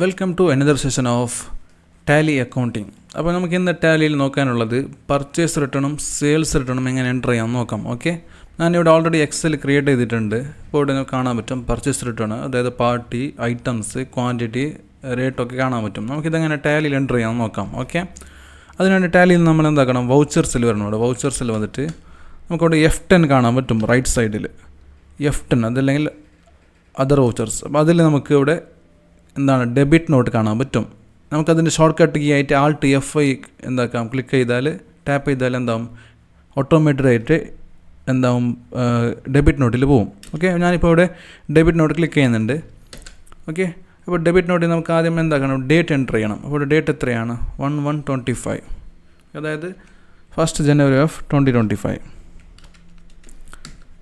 Welcome to another session of Tally accounting അപ്പോൾ നമുക്ക് ഇന്ന് ടാലിയിൽ നോക്കാനുള്ളത് പർച്ചേസ് റിട്ടേണും സെയിൽസ് റിട്ടേണും എങ്ങനെ എന്റർ ചെയ്യാം നോക്കാം ഓക്കെ ഞാനിവിടെ ഓൾറെഡി എക്സൽ ക്രിയേറ്റ് ചെയ്തിട്ടുണ്ട്. ഇപ്പോൾ ഇവിടെ കാണാൻ പറ്റും പർച്ചേസ് റിട്ടേൺ അതായത് പാർട്ടി ഐറ്റംസ് ക്വാണ്ടിറ്റി റേറ്റൊക്കെ കാണാൻ പറ്റും. നമുക്കിതെങ്ങനെ ടാലിയിൽ എന്റർ ചെയ്യാം നോക്കാം ഓക്കെ അതിനുവേണ്ടി ടാലിയിൽ നമ്മൾ എന്താക്കണം? വൗച്ചേഴ്സിൽ വരണം ഇവിടെ. വൗച്ചേഴ്സിൽ വന്നിട്ട് നമുക്കവിടെ എഫ് ടെൻ കാണാൻ പറ്റും റൈറ്റ് സൈഡിൽ എഫ് ടെൻ അതല്ലെങ്കിൽ അതർ വൗച്ചേഴ്സ് അപ്പോൾ അതിൽ നമുക്ക് ഇവിടെ എന്താണ് ഡെബിറ്റ് നോട്ട് കാണാൻ പറ്റും. നമുക്കതിന്റെ ഷോർട്ട് കട്ട് കീ ആയിട്ട് ആൾട്ട് എഫ് ഐ എന്താക്കാം ക്ലിക്ക് ചെയ്താൽ ടാപ്പ് ചെയ്താൽ എന്താവും? ഓട്ടോമാറ്റിക്കായിട്ട് എന്താവും ഡെബിറ്റ് നോട്ടിൽ പോവും. ഓക്കെ ഞാനിപ്പോൾ ഇവിടെ ഡെബിറ്റ് നോട്ട് ക്ലിക്ക് ചെയ്യുന്നുണ്ട്. ഓക്കെ അപ്പോൾ ഡെബിറ്റ് നോട്ടിൽ നമുക്ക് ആദ്യം എന്താക്കണം? ഡേറ്റ് എന്റർ ചെയ്യണം. അപ്പോൾ ഡേറ്റ് എത്രയാണ്? വൺ വൺ ട്വന്റി ഫൈവ് അതായത് first January of twenty twenty five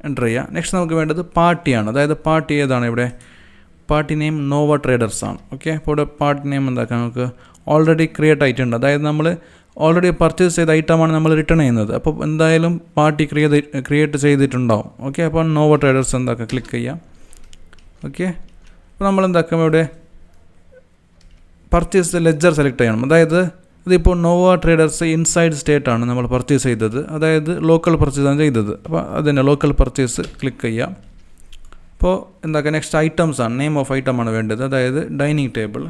enter ചെയ്യുക നെക്സ്റ്റ് നമുക്ക് വേണ്ടത് പാർട്ടിയാണ് അതായത് പാർട്ടി ഏതാണ് ഇവിടെ? പാർട്ടി നെയിം നോവ ട്രേഡേഴ്സ് ആണ്. ഓക്കെ അപ്പോൾ ഇവിടെ പാർട്ടി നെയിം എന്താക്കാം നമുക്ക്? ഓൾറെഡി ക്രിയേറ്റ് ആയിട്ടുണ്ട്. അതായത് നമ്മൾ ഓൾറെഡി പർച്ചേസ് ചെയ്ത ഐറ്റമാണ് നമ്മൾ റിട്ടേൺ ചെയ്യുന്നത്. അപ്പോൾ എന്തായാലും പാർട്ടി ക്രിയേറ്റ് ക്രിയേറ്റ് ചെയ്തിട്ടുണ്ടാവും. ഓക്കെ അപ്പോൾ നോവ ട്രേഡേഴ്സ് എന്താക്കുക ക്ലിക്ക് ചെയ്യാം. ഓക്കെ അപ്പോൾ നമ്മൾ എന്താക്കാം ഇവിടെ? പർച്ചേസ് ലെജർ സെലക്ട് ചെയ്യണം. അതായത് ഇതിപ്പോൾ നോവ ട്രേഡേഴ്സ് ഇൻസൈഡ് സ്റ്റേറ്റ് ആണ് നമ്മൾ പർച്ചേസ് ചെയ്തത്. അതായത് ലോക്കൽ പർച്ചേസ് ആണ് ചെയ്തത്. അപ്പോൾ അതിന്റെ ലോക്കൽ പർച്ചേസ് ക്ലിക്ക് ചെയ്യാം. അപ്പോൾ എന്താക്കുക നെക്സ്റ്റ് ഐറ്റംസ് ആണ്. നെയിം ഓഫ് ഐറ്റം ആണ് വേണ്ടത്. അതായത് ഡൈനിങ് ടേബിൾ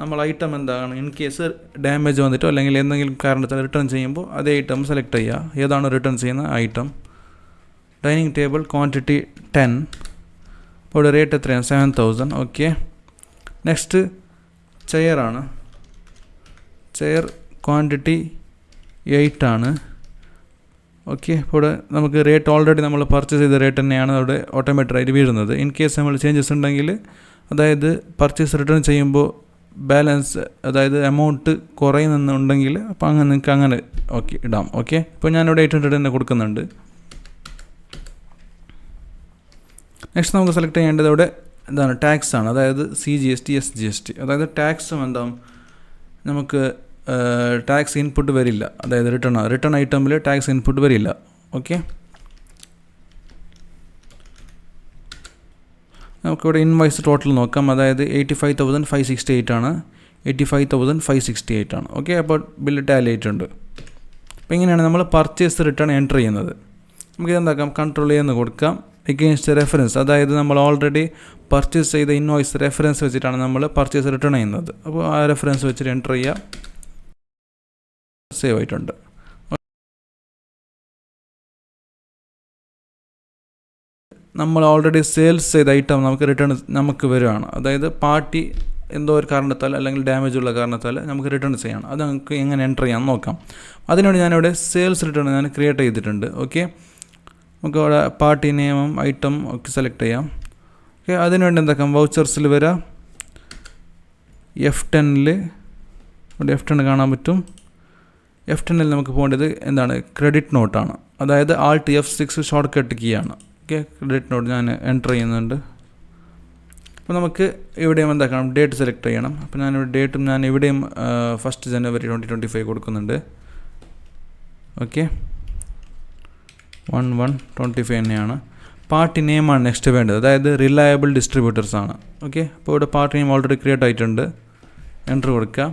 നമ്മൾ ഐറ്റം എന്താണ്? ഇൻ കേസ് ഡാമേജ് വന്നിട്ടോ അല്ലെങ്കിൽ എന്തെങ്കിലും കാരണത്താൽ റിട്ടേൺ ചെയ്യുമ്പോൾ അതേ ഐറ്റം സെലക്ട് ചെയ്യുക. ഏതാണ് റിട്ടേൺ ചെയ്യുന്ന item dining table quantity ten അപ്പോൾ ഇവിടെ റേറ്റ് എത്രയാണ്? സെവൻ തൗസൻഡ് ഓക്കെ നെക്സ്റ്റ് ചെയറാണ് ചെയർ ക്വാണ്ടിറ്റി എയ്റ്റ് ആണ്. ഓക്കെ അപ്പോൾ നമുക്ക് റേറ്റ് ഓൾറെഡി നമ്മൾ പർച്ചേസ് ചെയ്ത റേറ്റ് തന്നെയാണ് അവിടെ ഓട്ടോമാറ്റിക്കായിട്ട് വീഴുന്നത്. ഇൻ കേസ് നമ്മൾ ചേഞ്ചസ് ഉണ്ടെങ്കിൽ അതായത് പർച്ചേസ് റിട്ടേൺ ചെയ്യുമ്പോൾ ബാലൻസ് അതായത് എമൗണ്ട് കുറയുന്നുണ്ടെങ്കിൽ അപ്പോൾ അങ്ങനെ നിങ്ങൾക്ക് അങ്ങനെ ഓക്കെ ഇടാം. ഓക്കെ ഇപ്പോൾ ഞാനിവിടെ എയ്റ്റ് ഹൺഡ്രഡ് തന്നെ കൊടുക്കുന്നുണ്ട്. നെക്സ്റ്റ് നമുക്ക് സെലക്ട് ചെയ്യേണ്ടത് അവിടെ എന്താണ് ടാക്സ് ആണ്. അതായത് C G S T S G S T അതായത് ടാക്സും എന്താ നമുക്ക് ടാക്സ് ഇൻപുട്ട് വരില്ല. അതായത് റിട്ടേൺ റിട്ടേൺ ഐറ്റമിൽ ടാക്സ് ഇൻപുട്ട് വരില്ല. ഓക്കെ നമുക്കിവിടെ ഇൻവൈസ് ടോട്ടൽ നോക്കാം. അതായത് eighty five thousand five sixty eight ആണ്. Eighty five thousand five sixty eight ആണ്. ഓക്കെ അപ്പോൾ ബില്ല് ടാലി ആയിട്ടുണ്ട് അപ്പോൾ ഇങ്ങനെയാണ് നമ്മൾ പർച്ചേസ് റിട്ടേൺ എന്റർ ചെയ്യുന്നത്. നമുക്ക് ഇതെന്താക്കാം? കൺട്രോൾ ചെയ്യുന്ന കൊടുക്കാം. എഗെയിൻസ്റ്റ് റെഫറൻസ് അതായത് നമ്മൾ ഓൾറെഡി പർച്ചേസ് ചെയ്ത ഇൻവോയ്സ് റെഫറൻസ് വെച്ചിട്ടാണ് നമ്മൾ പർച്ചേസ് റിട്ടേൺ ചെയ്യുന്നത്. അപ്പോൾ ആ റെഫറൻസ് വെച്ചിട്ട് എന്റർ ചെയ്യുക സേവ് ആയിട്ടുണ്ട് നമ്മൾ ഓൾറെഡി സെയിൽസ് ചെയ്ത ഐറ്റം നമുക്ക് റിട്ടേൺ നമുക്ക് വരുവാണ് അതായത് പാർട്ടി എന്തോ ഒരു കാരണത്താൽ അല്ലെങ്കിൽ ഡാമേജ് ഉള്ള കാരണത്താൽ നമുക്ക് റിട്ടേൺ ചെയ്യണം. അത് നമുക്ക് എങ്ങനെ എന്റർ ചെയ്യാം നോക്കാം. അതിനുവേണ്ടി ഞാനിവിടെ സെയിൽസ് റിട്ടേൺ ഞാൻ ക്രിയേറ്റ് ചെയ്തിട്ടുണ്ട്. ഓക്കെ നമുക്ക് അവിടെ പാർട്ടി നിയമം ഐറ്റം ഒക്കെ സെലക്ട് ചെയ്യാം. ഓക്കെ അതിനുവേണ്ടി എന്താക്കാം? വൗച്ചേഴ്സിൽ വരാം. എഫ് ടെന്നിൽ ഇവിടെ എഫ് ടെൻ കാണാൻ പറ്റും. എഫ് ടെന്നിൽ നമുക്ക് പോകേണ്ടത് എന്താണ്? ക്രെഡിറ്റ് നോട്ടാണ് അതായത് alt F six short cut key ആണ്. ഓക്കെ ക്രെഡിറ്റ് നോട്ട് ഞാൻ എന്റർ ചെയ്യുന്നുണ്ട്. അപ്പോൾ നമുക്ക് ഇവിടെയും എന്താക്കണം ഡേറ്റ് സെലക്ട് ചെയ്യണം. അപ്പോൾ ഞാനിവിടെ ഡേറ്റും ഞാൻ ഇവിടെയും first January twenty twenty five കൊടുക്കുന്നുണ്ട്. Okay one one twenty five തന്നെയാണ് പാർട്ടി നെയിമാണ് നെക്സ്റ്റ് വേണ്ടത്. അതായത് റിലയബിൾ ഡിസ്ട്രിബ്യൂട്ടേഴ്സ് ആണ്. ഓക്കെ അപ്പോൾ ഇവിടെ പാർട്ടി നെയിം ഓൾറെഡി ക്രിയേറ്റ് ആയിട്ടുണ്ട്. എൻട്രി കൊടുക്കുക.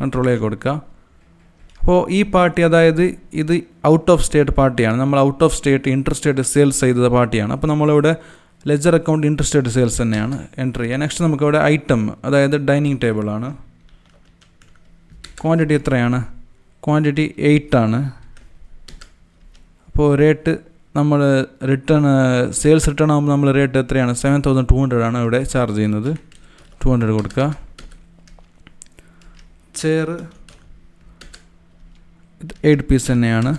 കൺട്രോൾ കൊടുക്കുക. അപ്പോൾ ഈ പാർട്ടി അതായത് ഇത് ഔട്ട് ഓഫ് സ്റ്റേറ്റ് പാർട്ടിയാണ്. നമ്മൾ out of state inter state sales ചെയ്ത പാർട്ടിയാണ്. അപ്പോൾ നമ്മളിവിടെ ledger account inter state sales തന്നെയാണ് എന്റർ ചെയ്യുക. നെക്സ്റ്റ് നമുക്കിവിടെ ഐറ്റം അതായത് ഡൈനിങ് ടേബിളാണ് ക്വാണ്ടിറ്റി എത്രയാണ്? ക്വാണ്ടിറ്റി ആണ്. അപ്പോൾ റേറ്റ് നമ്മൾ റിട്ടേൺ സെയിൽസ് റിട്ടേൺ ആകുമ്പോൾ നമ്മൾ റേറ്റ് എത്രയാണ്? സെവൻ തൗസൻഡ് ടു ഹൺഡ്രഡ് ആണ് ഇവിടെ ചാർജ് ചെയ്യുന്നത്. ടു ഹൺഡ്രഡ് കൊടുക്കുക. ചെയർ എയ്റ്റ് പീസ് തന്നെയാണ്.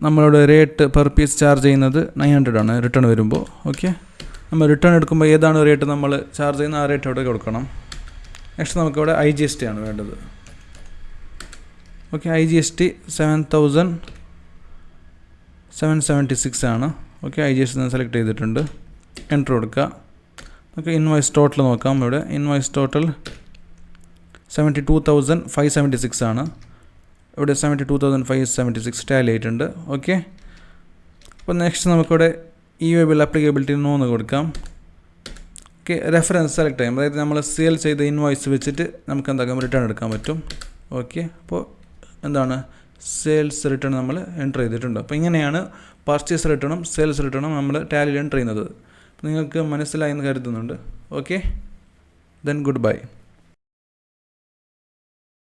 നമ്മളുടെ റേറ്റ് പെർ പീസ് ചാർജ് ചെയ്യുന്നത് നയൻ ഹൺഡ്രഡ് ആണ്. റിട്ടേൺ വരുമ്പോൾ. ഓക്കെ നമ്മൾ റിട്ടേൺ എടുക്കുമ്പോൾ ഏതാണ് റേറ്റ് നമ്മൾ ചാർജ് ചെയ്യുന്ന ആ റേറ്റ് അവിടെ കൊടുക്കണം. നെക്സ്റ്റ് നമുക്കിവിടെ ഐ ജി എസ് ടി ആണ് വേണ്ടത്. Okay I G S T seven thousand seven seventy six ആണ്. Okay I G S T select ചെയ്തിട്ടുണ്ട്. എൻട്രി കൊടുക്കുക. നമുക്ക് ഇൻവോയ്സ് ടോട്ടൽ നോക്കാം. ഇവിടെ invoice total seventy two thousand five seventy six ആണ്. ഇവിടെ സെവന്റി ടു തൗസൻഡ് ഫൈവ് സെവന്റി സിക്സ് ടാലി ആയിട്ടുണ്ട്. ഓക്കെ അപ്പോൾ നെക്സ്റ്റ് നമുക്കിവിടെ ഇ വേ ബിൽ അപ്ലിക്കബിലിറ്റി നോന്ന് കൊടുക്കാം. ഓക്കെ റെഫറൻസ് സെലക്ട് ചെയ്യാം അതായത് നമ്മൾ സെയിൽ ചെയ്ത ഇൻവോയ്സ് വെച്ചിട്ട് നമുക്ക് എന്താക്കാം? റിട്ടേൺ എടുക്കാൻ പറ്റും. ഓക്കെ അപ്പോൾ എന്താണ്? സെയിൽസ് റിട്ടേൺ നമ്മൾ എന്റർ ചെയ്തിട്ടുണ്ട്. അപ്പോൾ ഇങ്ങനെയാണ് പർച്ചേസ് റിട്ടേണും സെയിൽസ് റിട്ടേണും നമ്മൾ ടാലിയിൽ എന്റർ ചെയ്യുന്നത്. നിങ്ങൾക്ക് മനസ്സിലായി എന്ന് കരുതുന്നുണ്ട്. Okay then good bye